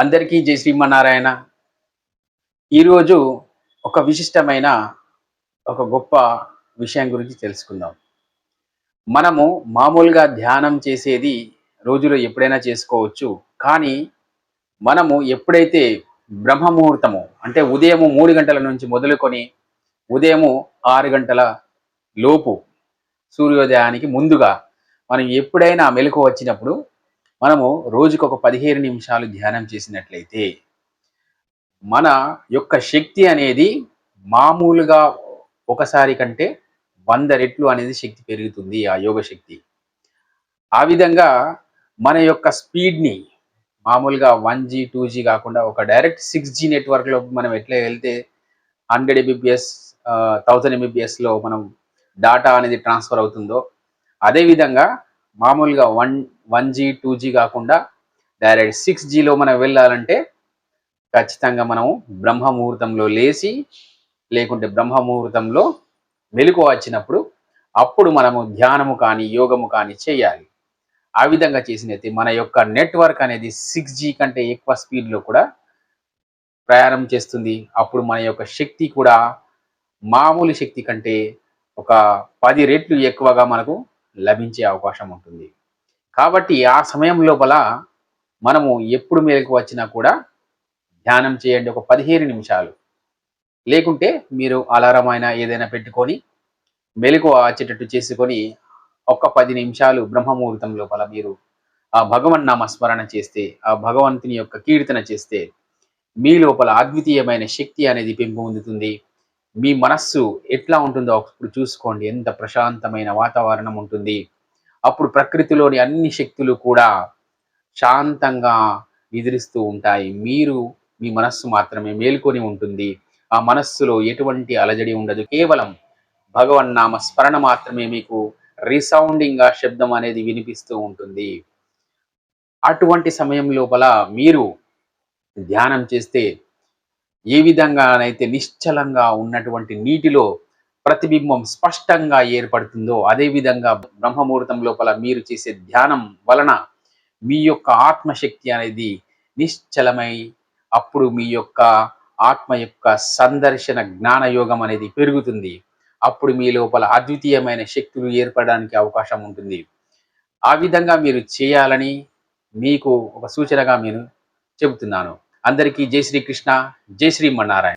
అందరికీ జై శ్రీమన్నారాయణ. ఈరోజు ఒక విశిష్టమైన ఒక గొప్ప విషయం గురించి తెలుసుకుందాం. మనము మామూలుగా ధ్యానం చేసేది రోజులో ఎప్పుడైనా చేసుకోవచ్చు కానీ మనము ఎప్పుడైతే బ్రహ్మముహూర్తము అంటే ఉదయము మూడు గంటల నుంచి మొదలుకొని ఉదయము ఆరు గంటల లోపు సూర్యోదయానికి ముందుగా మనం ఎప్పుడైనా మెలకు వచ్చినప్పుడు మనము రోజుకు ఒక పదిహేను నిమిషాలు ధ్యానం చేసినట్లయితే మన యొక్క శక్తి అనేది మామూలుగా ఒకసారి కంటే వంద రెట్లు అనేది శక్తి పెరుగుతుంది ఆ యోగ శక్తి. ఆ విధంగా మన యొక్క స్పీడ్ని మామూలుగా వన్ జీ టూ జీ కాకుండా ఒక డైరెక్ట్ సిక్స్ జీ నెట్వర్క్లో మనం ఎట్లా వెళ్తే హండ్రెడ్ ఎంబీబీఎస్ థౌజండ్ ఎంబీబీఎస్లో మనం డాటా అనేది ట్రాన్స్ఫర్ అవుతుందో అదేవిధంగా మామూలుగా one one G two G కాకుండా డైరెక్ట్ సిక్స్ జీలో మనం వెళ్ళాలంటే ఖచ్చితంగా మనము బ్రహ్మ ముహూర్తంలో లేచి లేకుంటే బ్రహ్మ ముహూర్తంలో మెలకు వచ్చినప్పుడు అప్పుడు మనము ధ్యానము కానీ యోగము కానీ చేయాలి. ఆ విధంగా చేసినైతే మన యొక్క నెట్వర్క్ అనేది సిక్స్ జీ కంటే ఎక్కువ స్పీడ్లో కూడా ప్రయాణం చేస్తుంది. అప్పుడు మన యొక్క శక్తి కూడా మామూలు శక్తి కంటే ఒక పది రెట్లు ఎక్కువగా మనకు లభించే అవకాశం ఉంటుంది. కాబట్టి ఆ సమయం లోపల మనము ఎప్పుడు మేరకు వచ్చినా కూడా ధ్యానం చేయండి ఒక పదిహేను నిమిషాలు. లేకుంటే మీరు అలారం అయినా ఏదైనా పెట్టుకొని మెలకు వచ్చేటట్టు చేసుకొని ఒక్క పది నిమిషాలు బ్రహ్మముహూర్తం లోపల మీరు ఆ భగవన్ నామ స్మరణ చేస్తే ఆ భగవంతుని యొక్క కీర్తన చేస్తే మీ లోపల అద్వితీయమైన శక్తి అనేది పెంపొందుతుంది. మీ మనస్సు ఎట్లా ఉంటుందో అప్పుడు చూసుకోండి. ఎంత ప్రశాంతమైన వాతావరణం ఉంటుంది. అప్పుడు ప్రకృతిలోని అన్ని శక్తులు కూడా శాంతంగా నిద్రిస్తూ ఉంటాయి. మీరు మీ మనస్సు మాత్రమే మేల్కొని ఉంటుంది. ఆ మనస్సులో ఎటువంటి అలజడి ఉండదు. కేవలం భగవన్నామ స్మరణ మాత్రమే మీకు రిసౌండింగ్ శబ్దం అనేది వినిపిస్తూ ఉంటుంది. అటువంటి సమయం లోపల మీరు ధ్యానం చేస్తే ఏ విధంగానైతే నిశ్చలంగా ఉన్నటువంటి నీటిలో ప్రతిబింబం స్పష్టంగా ఏర్పడుతుందో అదేవిధంగా బ్రహ్మముహూర్తం లోపల మీరు చేసే ధ్యానం వలన మీ యొక్క ఆత్మశక్తి అనేది నిశ్చలమై అప్పుడు మీ యొక్క ఆత్మ యొక్క సందర్శన జ్ఞాన యోగం అనేది పెరుగుతుంది. అప్పుడు మీ లోపల అద్వితీయమైన శక్తులు ఏర్పడడానికి అవకాశం ఉంటుంది. ఆ విధంగా మీరు చేయాలని మీకు ఒక సూచనగా నేను చెబుతున్నాను. అందరికీ జై శ్రీకృష్ణ జై శ్రీమన్నారాయణ